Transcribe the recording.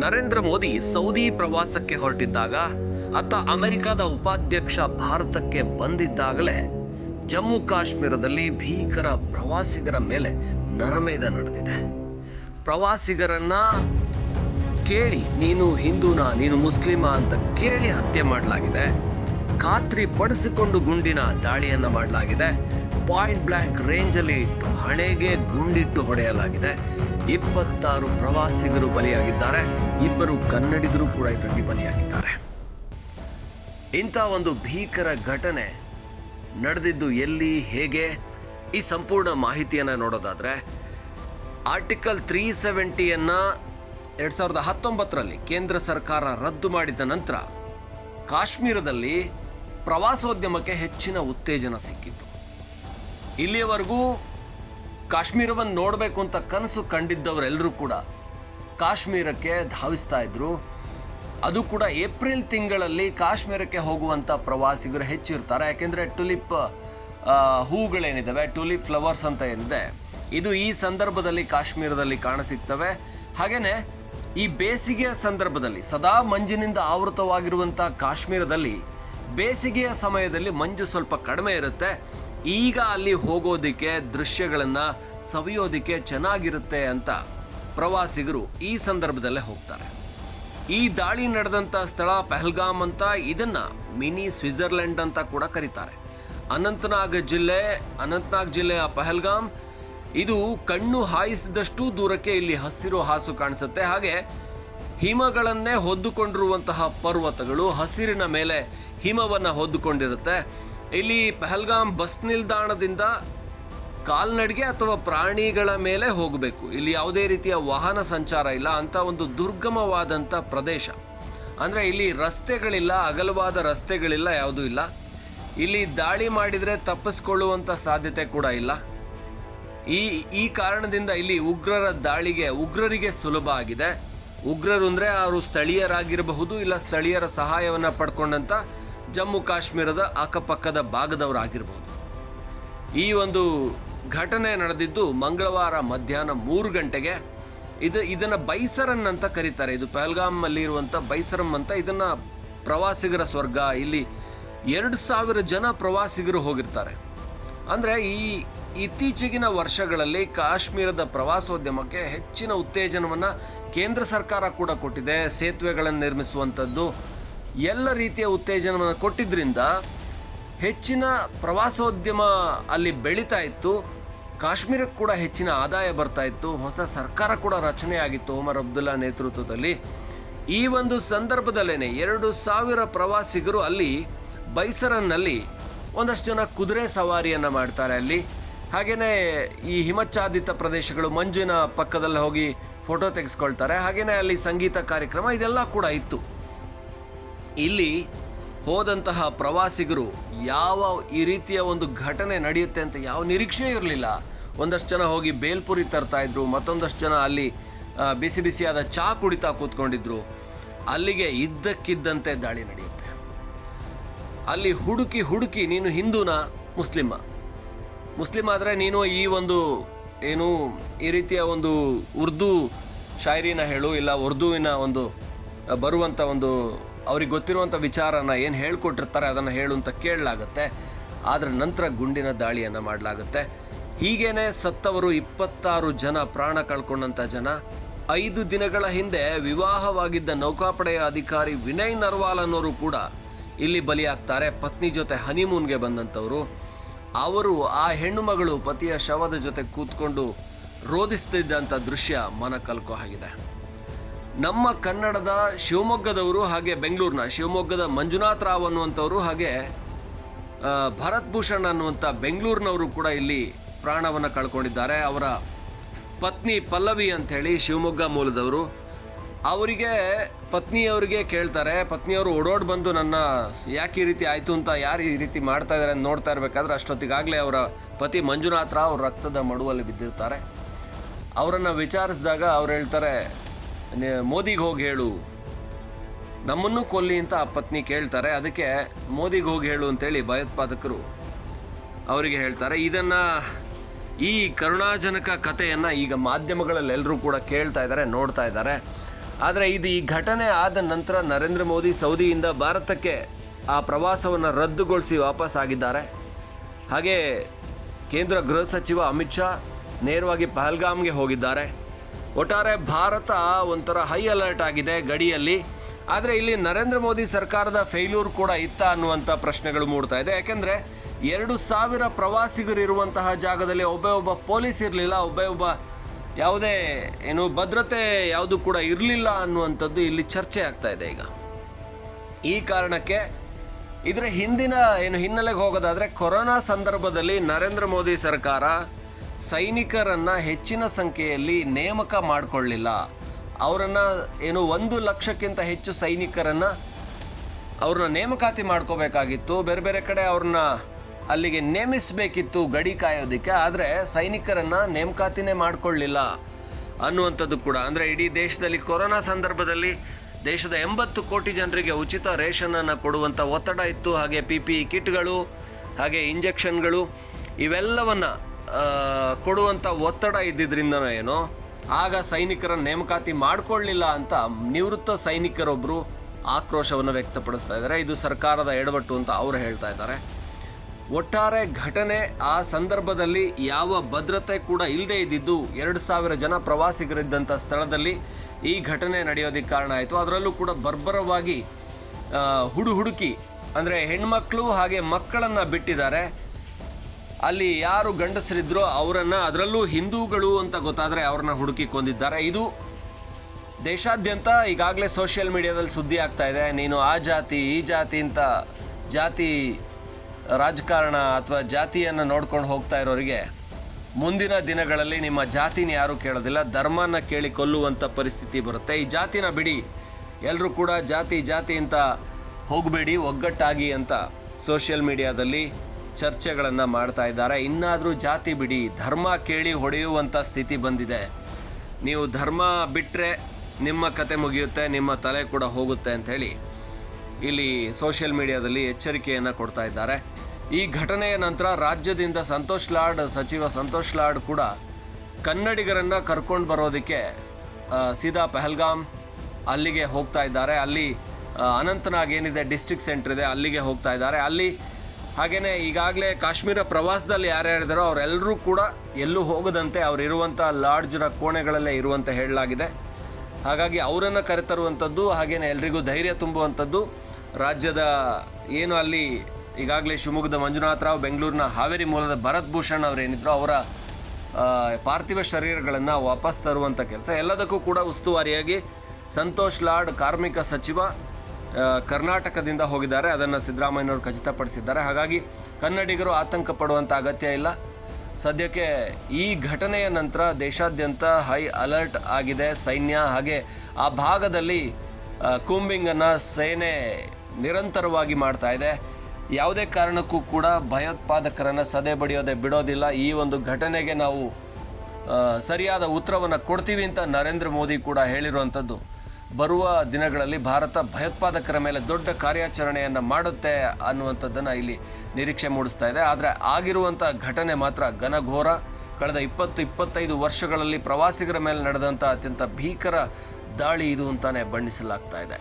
Narendra Modi Saudi ಪ್ರವಾಸಕ್ಕೆ ಹೊರಟಿದ್ದಾಗ ಅತ್ತ ಅಮೆರಿಕದ ಉಪಾಧ್ಯಕ್ಷ ಭಾರತಕ್ಕೆ ಬಂದಿದ್ದಾಗಲೇ ಜಮ್ಮು ಕಾಶ್ಮೀರದಲ್ಲಿ ಭೀಕರ ಪ್ರವಾಸಿಗರ ಮೇಲೆ ನರಮೇಧ ನಡೆದಿದೆ. ಪ್ರವಾಸಿಗರನ್ನ ಕೇಳಿ, ನೀನು ಹಿಂದೂನಾ? ನೀನು ಮುಸ್ಲಿಮಾ? ಅಂತ ಕೇಳಿ ಹತ್ಯೆ ಮಾಡಲಾಗಿದೆ. ಖಾತ್ರಿ ಪಡಿಸಿಕೊಂಡು ಗುಂಡಿನ ದಾಳಿಯನ್ನು ಮಾಡಲಾಗಿದೆ. ಪಾಯಿಂಟ್ ಬ್ಲ್ಯಾಂಕ್ ರೇಂಜಲ್ಲಿ ಇಟ್ಟು ಹಣೆಗೆ ಗುಂಡಿಟ್ಟು ಹೊಡೆಯಲಾಗಿದೆ. ಇಪ್ಪತ್ತಾರು ಪ್ರವಾಸಿಗರು ಬಲಿಯಾಗಿದ್ದಾರೆ. ಇಬ್ಬರು ಕನ್ನಡಿಗರು ಕೂಡ ಇದರಲ್ಲಿ ಬಲಿಯಾಗಿದ್ದಾರೆ. ಇಂಥ ಒಂದು ಭೀಕರ ಘಟನೆ ನಡೆದಿದ್ದು ಎಲ್ಲಿ, ಹೇಗೆ? ಈ ಸಂಪೂರ್ಣ ಮಾಹಿತಿಯನ್ನು ನೋಡೋದಾದರೆ, ಆರ್ಟಿಕಲ್ ತ್ರೀ ಸೆವೆಂಟಿಯನ್ನು ಎರಡು ಸಾವಿರದ ಹತ್ತೊಂಬತ್ತರಲ್ಲಿ ಕೇಂದ್ರ ಸರ್ಕಾರ ರದ್ದು ಮಾಡಿದ ನಂತರ ಕಾಶ್ಮೀರದಲ್ಲಿ ಪ್ರವಾಸೋದ್ಯಮಕ್ಕೆ ಹೆಚ್ಚಿನ ಉತ್ತೇಜನ ಸಿಕ್ಕಿತ್ತು. ಇಲ್ಲಿಯವರೆಗೂ ಕಾಶ್ಮೀರವನ್ನು ನೋಡಬೇಕು ಅಂತ ಕನಸು ಕಂಡಿದ್ದವರೆಲ್ಲರೂ ಕೂಡ ಕಾಶ್ಮೀರಕ್ಕೆ ಧಾವಿಸ್ತಾ ಇದ್ರು. ಅದು ಕೂಡ ಏಪ್ರಿಲ್ ತಿಂಗಳಲ್ಲಿ ಕಾಶ್ಮೀರಕ್ಕೆ ಹೋಗುವಂಥ ಪ್ರವಾಸಿಗರು ಹೆಚ್ಚಿರ್ತಾರೆ. ಯಾಕೆಂದರೆ ಟುಲಿಪ್ ಹೂಗಳೇನಿದ್ದಾವೆ ಟುಲಿಪ್ ಫ್ಲವರ್ಸ್ ಅಂತ ಏನಿದೆ? ಇದು ಈ ಸಂದರ್ಭದಲ್ಲಿ ಕಾಶ್ಮೀರದಲ್ಲಿ ಕಾಣಸಿಗ್ತವೆ. ಹಾಗೆಯೇ ಈ ಬೇಸಿಗೆಯ ಸಂದರ್ಭದಲ್ಲಿ, ಸದಾ ಮಂಜಿನಿಂದ ಆವೃತವಾಗಿರುವಂಥ ಕಾಶ್ಮೀರದಲ್ಲಿ ಬೇಸಿಗೆಯ ಸಮಯದಲ್ಲಿ ಮಂಜು ಸ್ವಲ್ಪ ಕಡಿಮೆ ಇರುತ್ತೆ. ಈಗ ಅಲ್ಲಿ ಹೋಗೋದಕ್ಕೆ ದೃಶ್ಯಗಳನ್ನು ಸವಿಯೋದಕ್ಕೆ ಚೆನ್ನಾಗಿರುತ್ತೆ ಅಂತ ಪ್ರವಾಸಿಗರು ಈ ಸಂದರ್ಭದಲ್ಲೇ ಹೋಗ್ತಾರೆ. ಈ ದಾಳಿ ನಡೆದಂಥ ಸ್ಥಳ ಪೆಹಲ್ಗಾಮ್ ಅಂತ ಇದನ್ನ ಮಿನಿ ಸ್ವಿಟ್ಜರ್ಲೆಂಡ್ ಅಂತ ಕೂಡ ಕರೀತಾರೆ. ಅನಂತನಾಗ್ ಜಿಲ್ಲೆ, ಅನಂತನಾಗ್ ಜಿಲ್ಲೆಯ ಪೆಹಲ್ಗಾಮ್, ಇದು ಕಣ್ಣು ಹಾಯಿಸಿದಷ್ಟು ದೂರಕ್ಕೆ ಇಲ್ಲಿ ಹಸಿರು ಹಾಸು ಕಾಣಿಸುತ್ತೆ. ಹಾಗೆ ಹಿಮಗಳನ್ನೇ ಹೊದ್ದುಕೊಂಡಿರುವಂತಹ ಪರ್ವತಗಳು ಹಸಿರಿನ ಮೇಲೆ ಹಿಮವನ್ನ ಹೊದ್ದುಕೊಂಡಿರುತ್ತೆ. ಇಲ್ಲಿ ಪಹಲ್ಗಾಮ್ ಬಸ್ ನಿಲ್ದಾಣದಿಂದ ಕಾಲ್ನಡಿಗೆ ಅಥವಾ ಪ್ರಾಣಿಗಳ ಮೇಲೆ ಹೋಗಬೇಕು. ಇಲ್ಲಿ ಯಾವುದೇ ರೀತಿಯ ವಾಹನ ಸಂಚಾರ ಇಲ್ಲ. ಅಂತ ಒಂದು ದುರ್ಗಮವಾದಂಥ ಪ್ರದೇಶ. ಅಂದರೆ ಇಲ್ಲಿ ರಸ್ತೆಗಳಿಲ್ಲ, ಅಗಲವಾದ ರಸ್ತೆಗಳಿಲ್ಲ, ಯಾವುದೂ ಇಲ್ಲ. ಇಲ್ಲಿ ದಾಳಿ ಮಾಡಿದರೆ ತಪ್ಪಿಸ್ಕೊಳ್ಳುವಂಥ ಸಾಧ್ಯತೆ ಕೂಡ ಇಲ್ಲ. ಈ ಈ ಕಾರಣದಿಂದ ಇಲ್ಲಿ ಉಗ್ರರ ದಾಳಿಗೆ, ಉಗ್ರರಿಗೆ ಸುಲಭ ಆಗಿದೆ. ಉಗ್ರರು ಅಂದರೆ ಅವರು ಸ್ಥಳೀಯರಾಗಿರಬಹುದು ಇಲ್ಲ ಸ್ಥಳೀಯರ ಸಹಾಯವನ್ನು ಪಡ್ಕೊಂಡಂಥ ಜಮ್ಮು ಕಾಶ್ಮೀರದ ಅಕ್ಕಪಕ್ಕದ ಭಾಗದವರಾಗಿರಬಹುದು ಈ ಒಂದು ಘಟನೆ ನಡೆದಿದ್ದು ಮಂಗಳವಾರ ಮಧ್ಯಾಹ್ನ ಮೂರು ಗಂಟೆಗೆ ಇದು ಇದನ್ನು ಬೈಸರನ್ ಅಂತ ಕರೀತಾರೆ. ಇದು ಪಹಲ್ಗಾಮಲ್ಲಿ ಇರುವಂತ ಬೈಸರಂ ಅಂತ ಇದನ್ನ ಪ್ರವಾಸಿಗರ ಸ್ವರ್ಗ. ಇಲ್ಲಿ ಎರಡು ಸಾವಿರ ಜನ ಪ್ರವಾಸಿಗರು ಹೋಗಿರ್ತಾರೆ. ಅಂದ್ರೆ ಈ ಇತ್ತೀಚೆಗಿನ ವರ್ಷಗಳಲ್ಲಿ ಕಾಶ್ಮೀರದ ಪ್ರವಾಸೋದ್ಯಮಕ್ಕೆ ಹೆಚ್ಚಿನ ಉತ್ತೇಜನವನ್ನ ಕೇಂದ್ರ ಸರ್ಕಾರ ಕೂಡ ಕೊಟ್ಟಿದೆ. ಸೇತುವೆಗಳನ್ನು ನಿರ್ಮಿಸುವಂಥದ್ದು ಎಲ್ಲ ರೀತಿಯ ಉತ್ತೇಜನವನ್ನು ಕೊಟ್ಟಿದ್ದರಿಂದ ಹೆಚ್ಚಿನ ಪ್ರವಾಸೋದ್ಯಮ ಅಲ್ಲಿ ಬೆಳೀತಾ ಇತ್ತು. ಕಾಶ್ಮೀರಕ್ಕೆ ಕೂಡ ಹೆಚ್ಚಿನ ಆದಾಯ ಬರ್ತಾ ಇತ್ತು. ಹೊಸ ಸರ್ಕಾರ ಕೂಡ ರಚನೆ ಆಗಿತ್ತು ಒಮರ್ ಅಬ್ದುಲ್ಲಾ ನೇತೃತ್ವದಲ್ಲಿ. ಈ ಒಂದು ಸಂದರ್ಭದಲ್ಲೇ ಎರಡು ಸಾವಿರ ಪ್ರವಾಸಿಗರು ಅಲ್ಲಿ ಬೈಸರನ್ನಲ್ಲಿ ಒಂದಷ್ಟು ಜನ ಕುದುರೆ ಸವಾರಿಯನ್ನು ಮಾಡ್ತಾರೆ ಅಲ್ಲಿ. ಹಾಗೆಯೇ ಈ ಹಿಮಚ್ಛಾದಿತ ಪ್ರದೇಶಗಳು ಮಂಜಿನ ಪಕ್ಕದಲ್ಲಿ ಹೋಗಿ ಫೋಟೋ ತೆಗೆಸ್ಕೊಳ್ತಾರೆ. ಹಾಗೆಯೇ ಅಲ್ಲಿ ಸಂಗೀತ ಕಾರ್ಯಕ್ರಮ ಇದೆಲ್ಲ ಕೂಡ ಇತ್ತು. ಇಲ್ಲಿ ಹೋದಂತಹ ಪ್ರವಾಸಿಗರು ಯಾವ ಈ ರೀತಿಯ ಒಂದು ಘಟನೆ ನಡೆಯುತ್ತೆ ಅಂತ ಯಾವ ನಿರೀಕ್ಷೆ ಇರಲಿಲ್ಲ. ಒಂದಷ್ಟು ಜನ ಹೋಗಿ ಬೇಲ್ಪುರಿ ತರ್ತಾ ಇದ್ರು, ಮತ್ತೊಂದಷ್ಟು ಜನ ಅಲ್ಲಿ ಬಿಸಿ ಬಿಸಿಯಾದ ಚಹಾ ಕುಡಿತಾ ಕೂತ್ಕೊಂಡಿದ್ರು. ಅಲ್ಲಿಗೆ ಇದ್ದಕ್ಕಿದ್ದಂತೆ ದಾಳಿ ನಡೆಯುತ್ತೆ. ಅಲ್ಲಿ ಹುಡುಕಿ ಹುಡುಕಿ ನೀನು ಹಿಂದೂನಾ, ಮುಸ್ಲಿಮ? ಮುಸ್ಲಿಂ ಆದರೆ ನೀನು ಈ ಒಂದು ಏನು ಈ ರೀತಿಯ ಒಂದು ಉರ್ದು ಶಾಯರಿನ ಹೇಳು, ಇಲ್ಲ ಉರ್ದುವಿನ ಒಂದು ಬರುವಂಥ ಒಂದು ಅವ್ರಿಗೆ ಗೊತ್ತಿರುವಂಥ ವಿಚಾರನ ಏನು ಹೇಳ್ಕೊಟ್ಟಿರ್ತಾರೆ ಅದನ್ನು ಹೇಳು ಅಂತ ಕೇಳಲಾಗತ್ತೆ. ಆದರೆ ನಂತರ ಗುಂಡಿನ ದಾಳಿಯನ್ನು ಮಾಡಲಾಗುತ್ತೆ. ಹೀಗೇನೆ ಸತ್ತವರು ಇಪ್ಪತ್ತಾರು ಜನ ಪ್ರಾಣ ಕಳ್ಕೊಂಡಂಥ ಜನ. ಐದು ದಿನಗಳ ಹಿಂದೆ ವಿವಾಹವಾಗಿದ್ದ ನೌಕಾಪಡೆಯ ಅಧಿಕಾರಿ ವಿನಯ್ ನರ್ವಾಲ್ ಅನ್ನೋರು ಕೂಡ ಇಲ್ಲಿ ಬಲಿಯಾಗ್ತಾರೆ. ಪತ್ನಿ ಜೊತೆ ಹನಿಮೂನ್ಗೆ ಬಂದಂಥವರು. ಅವರು ಆ ಹೆಣ್ಣು ಮಗಳು ಪತಿಯ ಶವದ ಜೊತೆ ಕೂತ್ಕೊಂಡು ರೋಧಿಸ್ತಿದ್ದಂಥ ದೃಶ್ಯ ಮನ ಕಲ್ಕೋ ಆಗಿದೆ. ನಮ್ಮ ಕನ್ನಡದ ಶಿವಮೊಗ್ಗದವರು ಹಾಗೆ ಬೆಂಗಳೂರಿನ ಶಿವಮೊಗ್ಗದ ಮಂಜುನಾಥ್ ರಾವ್ ಅನ್ನುವಂಥವರು ಹಾಗೆ ಭರತ್ ಭೂಷಣ್ ಅನ್ನುವಂಥ ಬೆಂಗಳೂರಿನವರು ಕೂಡ ಇಲ್ಲಿ ಪ್ರಾಣವನ್ನು ಕಳ್ಕೊಂಡಿದ್ದಾರೆ. ಅವರ ಪತ್ನಿ ಪಲ್ಲವಿ ಅಂತ ಹೇಳಿ ಶಿವಮೊಗ್ಗ ಮೂಲದವರು. ಅವರಿಗೆ ಪತ್ನಿಯವರಿಗೆ ಕೇಳ್ತಾರೆ, ಪತ್ನಿಯವರು ಓಡೋಡ್ ಬಂದು ನನ್ನ ಯಾಕೆ ಈ ರೀತಿ ಆಯಿತು ಅಂತ ಯಾರು ಈ ರೀತಿ ಮಾಡ್ತಾ ಇದ್ದಾರೆ ಅಂತ ನೋಡ್ತಾ ಇರಬೇಕಾದ್ರೆ ಅಷ್ಟೊತ್ತಿಗಾಗಲೇ ಅವರ ಪತಿ ಮಂಜುನಾಥ್ ರಾವ್ ರಕ್ತದ ಮಡುವಲ್ಲಿ ಬಿದ್ದಿರ್ತಾರೆ. ಅವರನ್ನು ವಿಚಾರಿಸಿದಾಗ ಅವ್ರು ಹೇಳ್ತಾರೆ "ನೆ- ಮೋದಿಗೆ ಹೋಗಿ ಹೇಳು. ನಮ್ಮನ್ನು ಕೊಲ್ಲಿ ಅಂತ ಆ ಪತ್ನಿ ಕೇಳ್ತಾರೆ. ಅದಕ್ಕೆ ಮೋದಿಗೆ ಹೋಗಿ ಹೇಳು ಅಂತೇಳಿ ಭಯೋತ್ಪಾದಕರು ಅವರಿಗೆ ಹೇಳ್ತಾರೆ. ಇದನ್ನು ಈ ಕರುಣಾಜನಕ ಕಥೆಯನ್ನು ಈಗ ಮಾಧ್ಯಮಗಳಲ್ಲಿ ಎಲ್ಲರೂ ಕೂಡ ಕೇಳ್ತಾ ಇದ್ದಾರೆ ನೋಡ್ತಾ ಇದ್ದಾರೆ ಆದರೆ ಇದು ಈ ಘಟನೆ ಆದ ನಂತರ ನರೇಂದ್ರ ಮೋದಿ ಸೌದಿಯಿಂದ ಭಾರತಕ್ಕೆ ಆ ಪ್ರವಾಸವನ್ನು ರದ್ದುಗೊಳಿಸಿ ವಾಪಸ್ ಆಗಿದ್ದಾರೆ. ಹಾಗೆ ಕೇಂದ್ರ ಗೃಹ ಸಚಿವ ಅಮಿತ್ ಶಾ ನೇರವಾಗಿ ಪಹಲ್ಗಾಮ್ಗೆ ಹೋಗಿದ್ದಾರೆ. ಒಟ್ಟಾರೆ ಭಾರತ ಒಂಥರ ಹೈ ಅಲರ್ಟ್ ಆಗಿದೆ ಗಡಿಯಲ್ಲಿ. ಆದರೆ ಇಲ್ಲಿ ನರೇಂದ್ರ ಮೋದಿ ಸರ್ಕಾರದ ಫೇಲ್ಯೂರ್ ಕೂಡ ಇತ್ತ ಅನ್ನುವಂಥ ಪ್ರಶ್ನೆಗಳು ಮೂಡ್ತಾ ಇದೆ. ಯಾಕೆಂದರೆ ಎರಡು ಸಾವಿರ ಪ್ರವಾಸಿಗರು ಇರುವಂತಹ ಜಾಗದಲ್ಲಿ ಒಬ್ಬ ಒಬ್ಬ ಪೊಲೀಸ್ ಇರಲಿಲ್ಲ, ಒಬ್ಬ ಒಬ್ಬ ಯಾವುದೇ ಏನು ಭದ್ರತೆ ಯಾವುದು ಕೂಡ ಇರಲಿಲ್ಲ ಅನ್ನುವಂಥದ್ದು ಇಲ್ಲಿ ಚರ್ಚೆ ಆಗ್ತಾ ಇದೆ ಈಗ. ಈ ಕಾರಣಕ್ಕೆ ಇದರ ಹಿಂದಿನ ಏನು ಹಿನ್ನೆಲೆಗೆ ಹೋಗೋದಾದರೆ ಕೊರೋನಾ ಸಂದರ್ಭದಲ್ಲಿ ನರೇಂದ್ರ ಮೋದಿ ಸರ್ಕಾರ ಸೈನಿಕರನ್ನ ಹೆಚ್ಚಿನ ಸಂಖ್ಯೆಯಲ್ಲಿ ನೇಮಕ ಮಾಡಿಕೊಳ್ಳಿಲ್ಲ. ಅವರನ್ನು ಏನು ಒಂದು ಲಕ್ಷಕ್ಕಿಂತ ಹೆಚ್ಚು ಸೈನಿಕರನ್ನ ಅವ್ರನ್ನ ನೇಮಕಾತಿ ಮಾಡ್ಕೋಬೇಕಾಗಿತ್ತು. ಬೇರೆ ಬೇರೆ ಕಡೆ ಅವ್ರನ್ನ ಅಲ್ಲಿಗೆ ನೇಮಿಸಬೇಕಿತ್ತು ಗಡಿ ಕಾಯೋದಕ್ಕೆ. ಆದರೆ ಸೈನಿಕರನ್ನ ನೇಮಕಾತಿನೇ ಮಾಡಿಕೊಳ್ಳಿಲ್ಲ ಅನ್ನುವಂಥದ್ದು ಕೂಡ. ಅಂದರೆ ಇಡೀ ದೇಶದಲ್ಲಿ ಕೊರೋನಾ ಸಂದರ್ಭದಲ್ಲಿ ದೇಶದ ಎಂಬತ್ತು ಕೋಟಿ ಜನರಿಗೆ ಉಚಿತ ರೇಷನನ್ನು ಕೊಡುವಂಥ ಒತ್ತಡ ಇತ್ತು. ಹಾಗೆ ಪಿ ಪಿ ಕಿಟ್ಗಳು, ಹಾಗೆ ಇಂಜೆಕ್ಷನ್ಗಳು, ಇವೆಲ್ಲವನ್ನ ಕೊಡುವಂಥ ಒತ್ತಡ ಇದ್ದಿದ್ದರಿಂದ ಏನೋ, ಆಗ ಸೈನಿಕರ ನೇಮಕಾತಿ ಮಾಡಿಕೊಳ್ಳಿಲ್ಲ ಅಂತ ನಿವೃತ್ತ ಸೈನಿಕರೊಬ್ಬರು ಆಕ್ರೋಶವನ್ನು ವ್ಯಕ್ತಪಡಿಸ್ತಾ ಇದ್ದಾರೆ. ಇದು ಸರ್ಕಾರದ ಎಡವಟ್ಟು ಅಂತ ಅವರು ಹೇಳ್ತಾ ಇದ್ದಾರೆ. ಒಟ್ಟಾರೆ ಘಟನೆ ಆ ಸಂದರ್ಭದಲ್ಲಿ ಯಾವ ಭದ್ರತೆ ಕೂಡ ಇಲ್ಲದೆ ಇದ್ದಿದ್ದು ಎರಡು ಸಾವಿರ ಜನ ಪ್ರವಾಸಿಗರಿದ್ದಂಥ ಸ್ಥಳದಲ್ಲಿ ಈ ಘಟನೆ ನಡೆಯೋದಕ್ಕೆ ಕಾರಣ ಆಯಿತು. ಅದರಲ್ಲೂ ಕೂಡ ಬರ್ಬರವಾಗಿ ಹುಡುಹುಡುಕಿ ಹುಡು ಹುಡುಕಿ ಅಂದರೆ ಹೆಣ್ಮಕ್ಳು ಹಾಗೆ ಮಕ್ಕಳನ್ನು ಬಿಟ್ಟಿದ್ದಾರೆ. ಅಲ್ಲಿ ಯಾರು ಗಂಡಸರಿದ್ರೋ ಅವರನ್ನು ಅದರಲ್ಲೂ ಹಿಂದೂಗಳು ಅಂತ ಗೊತ್ತಾದರೆ ಅವ್ರನ್ನ ಹುಡುಕಿ ಕೊಂದಿದ್ದಾರೆ. ಇದು ದೇಶಾದ್ಯಂತ ಈಗಾಗಲೇ ಸೋಷಿಯಲ್ ಮೀಡಿಯಾದಲ್ಲಿ ಸುದ್ದಿ ಆಗ್ತಾ ಇದೆ. ನೀನು ಆ ಜಾತಿ, ಈ ಜಾತಿ ಅಂತ ಜಾತಿ ರಾಜಕಾರಣ ಅಥವಾ ಜಾತಿಯನ್ನು ನೋಡ್ಕೊಂಡು ಹೋಗ್ತಾ ಇರೋರಿಗೆ ಮುಂದಿನ ದಿನಗಳಲ್ಲಿ ನಿಮ್ಮ ಜಾತಿನ ಯಾರೂ ಕೇಳೋದಿಲ್ಲ. ಧರ್ಮನ ಕೇಳಿ ಕೊಲ್ಲುವಂಥ ಪರಿಸ್ಥಿತಿ ಬರುತ್ತೆ. ಈ ಜಾತಿನ ಬಿಡಿ. ಎಲ್ಲರೂ ಕೂಡ ಜಾತಿ ಜಾತಿ ಅಂತ ಹೋಗಬೇಡಿ, ಒಗ್ಗಟ್ಟಾಗಿ ಅಂತ ಸೋಷಿಯಲ್ ಮೀಡಿಯಾದಲ್ಲಿ ಚರ್ಚೆಗಳನ್ನು ಮಾಡ್ತಾ ಇದ್ದಾರೆ. ಇನ್ನಾದರೂ ಜಾತಿ ಬಿಡಿ, ಧರ್ಮ ಕೇಳಿ ಹೊಡೆಯುವಂಥ ಸ್ಥಿತಿ ಬಂದಿದೆ. ನೀವು ಧರ್ಮ ಬಿಟ್ಟರೆ ನಿಮ್ಮ ಕತೆ ಮುಗಿಯುತ್ತೆ, ನಿಮ್ಮ ತಲೆ ಕೂಡ ಹೋಗುತ್ತೆ ಅಂತ ಹೇಳಿ ಇಲ್ಲಿ ಸೋಷಿಯಲ್ ಮೀಡಿಯಾದಲ್ಲಿ ಎಚ್ಚರಿಕೆಯನ್ನು ಕೊಡ್ತಾ ಇದ್ದಾರೆ. ಈ ಘಟನೆಯ ನಂತರ ರಾಜ್ಯದಿಂದ ಸಂತೋಷ್ ಲಾಡ್, ಸಚಿವ ಸಂತೋಷ್ ಲಾಡ್ ಕೂಡ ಕನ್ನಡಿಗರನ್ನು ಕರ್ಕೊಂಡು ಬರೋದಕ್ಕೆ ಸೀದಾ ಪೆಹಲ್ಗಾಮ್ ಅಲ್ಲಿಗೆ ಹೋಗ್ತಾ ಇದ್ದಾರೆ. ಅಲ್ಲಿ ಅನಂತನಾಗ್ ಏನಿದೆ ಡಿಸ್ಟಿಕ್ ಸೆಂಟರ್ ಇದೆ, ಅಲ್ಲಿಗೆ ಹೋಗ್ತಾ ಇದ್ದಾರೆ. ಅಲ್ಲಿ ಹಾಗೆಯೇ ಈಗಾಗಲೇ ಕಾಶ್ಮೀರ ಪ್ರವಾಸದಲ್ಲಿ ಯಾರ್ಯಾರಿದ್ದಾರೋ ಅವರೆಲ್ಲರೂ ಕೂಡ ಎಲ್ಲೂ ಹೋಗದಂತೆ ಅವರಿರುವಂಥ ಲಾಡ್ಜ್ರ ಕೋಣೆಗಳಲ್ಲೇ ಇರುವಂತೆ ಹೇಳಲಾಗಿದೆ. ಹಾಗಾಗಿ ಅವರನ್ನು ಕರೆತರುವಂಥದ್ದು ಹಾಗೆಯೇ ಎಲ್ರಿಗೂ ಧೈರ್ಯ ತುಂಬುವಂಥದ್ದು ರಾಜ್ಯದ ಏನು ಅಲ್ಲಿ ಈಗಾಗಲೇ ಶಿವಮೊಗ್ಗದ ಮಂಜುನಾಥ್ ರಾವ್, ಬೆಂಗಳೂರಿನ ಹಾವೇರಿ ಮೂಲದ ಭರತ್ ಭೂಷಣ್ ಅವರೇನಿದ್ರು ಅವರ ಪಾರ್ಥಿವ ಶರೀರಗಳನ್ನು ವಾಪಸ್ ತರುವಂಥ ಕೆಲಸ. ಎಲ್ಲದಕ್ಕೂ ಕೂಡ ಉಸ್ತುವಾರಿಯಾಗಿ ಸಂತೋಷ್ ಲಾಡ್, ಕಾರ್ಮಿಕ ಸಚಿವ ಕರ್ನಾಟಕದಿಂದ ಹೋಗಿದ್ದಾರೆ. ಅದನ್ನು ಸಿದ್ದರಾಮಯ್ಯನವರು ಖಚಿತಪಡಿಸಿದ್ದಾರೆ. ಹಾಗಾಗಿ ಕನ್ನಡಿಗರು ಆತಂಕ ಪಡುವಂಥ ಅಗತ್ಯ ಇಲ್ಲ. ಸದ್ಯಕ್ಕೆ ಈ ಘಟನೆಯ ನಂತರ ದೇಶಾದ್ಯಂತ ಹೈ ಅಲರ್ಟ್ ಆಗಿದೆ ಸೈನ್ಯ. ಹಾಗೆ ಆ ಭಾಗದಲ್ಲಿ ಕೂಂಬಿಂಗನ್ನು ಸೇನೆ ನಿರಂತರವಾಗಿ ಮಾಡ್ತಾ ಇದೆ. ಯಾವುದೇ ಕಾರಣಕ್ಕೂ ಕೂಡ ಭಯೋತ್ಪಾದಕರನ್ನು ಸದೆ ಬಡಿಯೋದೆ ಬಿಡೋದಿಲ್ಲ. ಈ ಒಂದು ಘಟನೆಗೆ ನಾವು ಸರಿಯಾದ ಉತ್ತರವನ್ನು ಕೊಡ್ತೀವಿ ಅಂತ ನರೇಂದ್ರ ಮೋದಿ ಕೂಡ ಹೇಳಿರುವಂಥದ್ದು ಬರುವ ದಿನಗಳಲ್ಲಿ ಭಾರತ ಭಯೋತ್ಪಾದಕರ ಮೇಲೆ ದೊಡ್ಡ ಕಾರ್ಯಾಚರಣೆಯನ್ನು ಮಾಡುತ್ತೆ ಅನ್ನುವಂಥದ್ದನ್ನು ಇಲ್ಲಿ ನಿರೀಕ್ಷೆ ಮೂಡಿಸ್ತಾ ಇದೆ. ಆದರೆ ಆಗಿರುವಂಥ ಘಟನೆ ಮಾತ್ರ ಘನಘೋರ. ಕಳೆದ ಇಪ್ಪತ್ತು ಇಪ್ಪತ್ತೈದು ವರ್ಷಗಳಲ್ಲಿ ಪ್ರವಾಸಿಗರ ಮೇಲೆ ನಡೆದಂಥ ಅತ್ಯಂತ ಭೀಕರ ದಾಳಿ ಇದು ಅಂತಾನೆ ಬಣ್ಣಿಸಲಾಗ್ತಾ ಇದೆ.